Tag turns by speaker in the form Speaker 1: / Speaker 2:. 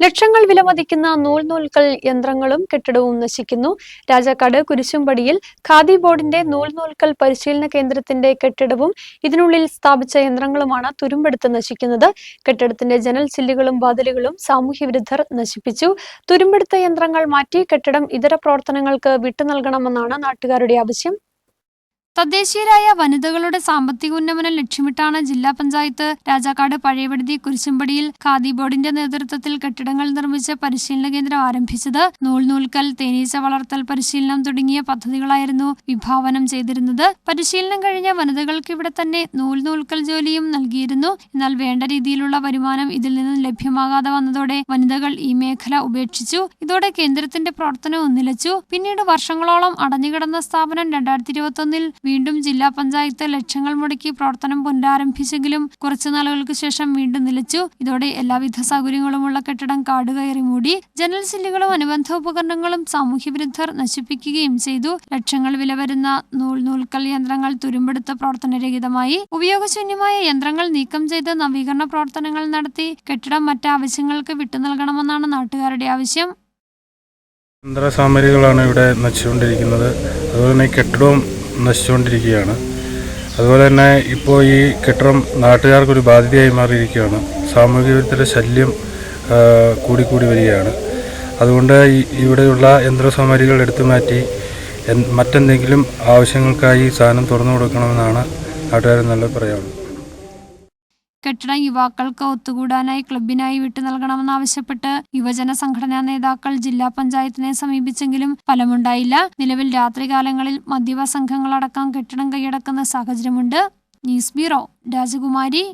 Speaker 1: ലക്ഷങ്ങൾ വിലമതിക്കുന്ന നൂൽ നൂൽക്കൽ യന്ത്രങ്ങളും കെട്ടിടവും നശിക്കുന്നു. രാജാക്കാട് കുരിശുംപടിയിൽ ഖാദി ബോർഡിന്റെ നൂൽ നൂൽക്കൽ പരിശീലന കേന്ദ്രത്തിന്റെ കെട്ടിടവും ഇതിനുള്ളിൽ സ്ഥാപിച്ച യന്ത്രങ്ങളുമാണ് തുരുമ്പെടുത്ത് നശിക്കുന്നത്. കെട്ടിടത്തിന്റെ ജനൽ ചില്ലുകളും വാതിലുകളും സാമൂഹ്യ വിരുദ്ധർ നശിപ്പിച്ചു. തുരുമ്പെടുത്ത യന്ത്രങ്ങൾ മാറ്റി കെട്ടിടം ഇതര പ്രവർത്തനങ്ങൾക്ക് വിട്ടു നൽകണമെന്നാണ് നാട്ടുകാരുടെ ആവശ്യം. തദ്ദേശീയരായ വനിതകളുടെ സാമ്പത്തിക ഉന്നമനം ലക്ഷ്യമിട്ടാണ് ജില്ലാ പഞ്ചായത്ത് രാജാക്കാട് പഴയപടുതി കുരിശുംപടിയിൽ ഖാദി ബോർഡിന്റെ നേതൃത്വത്തിൽ കെട്ടിടങ്ങൾ നിർമ്മിച്ച പരിശീലന കേന്ദ്രം ആരംഭിച്ചത്. നൂൽ നൂൽക്കൽ തേനീച്ച വളർത്തൽ പരിശീലനം തുടങ്ങിയ പദ്ധതികളായിരുന്നു വിഭാവനം ചെയ്തിരുന്നത്. പരിശീലനം കഴിഞ്ഞ വനിതകൾക്ക് ഇവിടെ തന്നെ നൂൽ നൂൽക്കൽ ജോലിയും നൽകിയിരുന്നു. എന്നാൽ വേണ്ട രീതിയിലുള്ള വരുമാനം ഇതിൽ നിന്നും ലഭ്യമാകാതെ വന്നതോടെ വനിതകൾ ഈ മേഖല ഉപേക്ഷിച്ചു. ഇതോടെ കേന്ദ്രത്തിന്റെ പ്രവർത്തനവും നിലച്ചു. പിന്നീട് വർഷങ്ങളോളം അടഞ്ഞുകിടന്ന സ്ഥാപനം രണ്ടായിരത്തി ഇരുപത്തൊന്നിൽ വീണ്ടും ജില്ലാ പഞ്ചായത്ത് ലക്ഷങ്ങൾ മുടക്കി പ്രവർത്തനം പുനരാരംഭിച്ചെങ്കിലും കുറച്ചു നാളുകൾക്ക് ശേഷം വീണ്ടും നിലച്ചു. ഇതോടെ എല്ലാവിധ സൗകര്യങ്ങളുമുള്ള കെട്ടിടം കാടുകയറി മൂടി ജനൽ സില്ലുകളും അനുബന്ധ ഉപകരണങ്ങളും സാമൂഹ്യ വിരുദ്ധർ നശിപ്പിക്കുകയും ചെയ്തു. ലക്ഷങ്ങൾ വില വരുന്ന നൂൽ നൂൽക്കൽ യന്ത്രങ്ങൾ തുരുമ്പെടുത്ത് പ്രവർത്തനരഹിതമായി. ഉപയോഗശൂന്യമായ യന്ത്രങ്ങൾ നീക്കം ചെയ്ത് നവീകരണ പ്രവർത്തനങ്ങൾ നടത്തി കെട്ടിടം മറ്റാവശ്യങ്ങൾക്ക് വിട്ടു നൽകണമെന്നാണ് നാട്ടുകാരുടെ ആവശ്യം.
Speaker 2: യന്ത്രസാമഗ്രികളാണ് ഇവിടെ നശിച്ചുകൊണ്ടിരിക്കുന്നത്. അതുപോലെ തന്നെ കെട്ടിടവും നശിച്ചുകൊണ്ടിരിക്കുകയാണ്. അതുപോലെ തന്നെ ഇപ്പോൾ ഈ കെട്ടിടം നാട്ടുകാർക്കൊരു ബാധ്യതയായി മാറിയിരിക്കുകയാണ്. സാമൂഹിക വിരുദ്ധരുടെ ശല്യം കൂടിക്കൂടി വരികയാണ്. അതുകൊണ്ട് ഇവിടെയുള്ള യന്ത്രസാമഗ്രികൾ എടുത്തു മാറ്റി മറ്റെന്തെങ്കിലും ആവശ്യങ്ങൾക്കായി സാധനം തുറന്നു കൊടുക്കണമെന്നാണ് നാട്ടുകാരെന്നുള്ള പറയാനുള്ളത്
Speaker 1: കെട്ടിടം യുവാക്കൾക്ക് ഒത്തുകൂടാനായി ക്ലബിനായി വിട്ടു നൽകണമെന്നാവശ്യപ്പെട്ട് യുവജന സംഘടനാ നേതാക്കൾ ജില്ലാ പഞ്ചായത്തിനെ സമീപിച്ചെങ്കിലും ഫലമുണ്ടായില്ല. നിലവിൽ രാത്രികാലങ്ങളിൽ മദ്യപ സംഘങ്ങളടക്കം കെട്ടിടം കൈയടക്കുന്ന സാഹചര്യമുണ്ട്. ന്യൂസ് ബ്യൂറോ രാജകുമാരി.